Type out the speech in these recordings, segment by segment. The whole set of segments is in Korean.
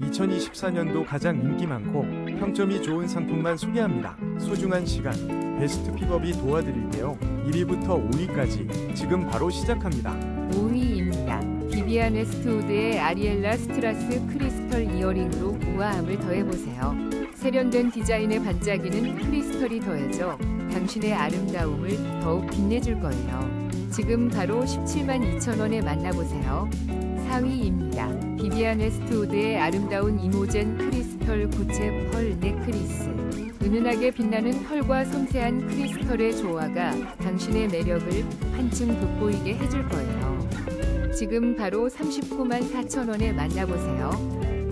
2024년도 가장 인기 많고 평점이 좋은 상품만 소개합니다. 소중한 시간, 베스트 픽업이 도와드릴게요. 1위부터 5위까지 지금 바로 시작합니다. 5위입니다. 비비안 웨스트우드의 아리엘라 스트라스 크리스털 이어링으로 우아함을 더해보세요. 세련된 디자인에 반짝이는 크리스털이 더해져 당신의 아름다움을 더욱 빛내줄 거예요. 지금 바로 17만 2천 원에 만나보세요. 4위입니다. 비비안 웨스트우드의 아름다운 이모젠 크리스털 구체 펄 넥크리스. 은은하게 빛나는 펄과 섬세한 크리스털의 조화가 당신의 매력을 한층 돋보이게 해줄 거예요. 지금 바로 39만 4천 원에 만나보세요.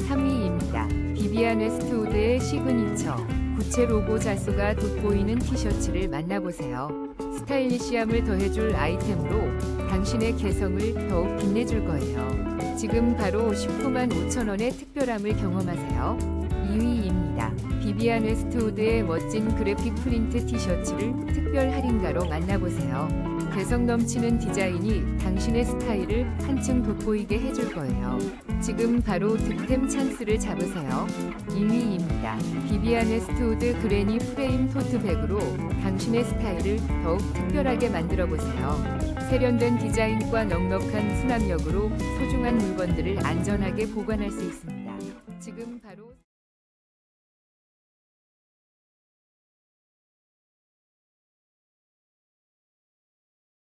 3위입니다. 비비안 웨스트우드의 시그니처 구체 로고 자수가 돋보이는 티셔츠를 만나보세요. 스타일리시함을 더해줄 아이템으로 당신의 개성을 더욱 빛내줄 거예요. 지금 바로 19만 5천 원의 특별함을 경험하세요. 2위입니다. 비비안 웨스트우드의 멋진 그래픽 프린트 티셔츠를 특별 할인가로 만나보세요. 개성 넘치는 디자인이 당신의 스타일을 한층 돋보이게 해줄 거예요. 지금 바로 득템 찬스를 잡으세요. 2위입니다. 비비안 웨스트우드 그레니 프레임 토트백으로 당신의 스타일을 더욱 특별하게 만들어 보세요. 세련된 디자인과 넉넉한 수납력으로 소중한 물건들을 안전하게 보관할 수 있습니다. 지금 바로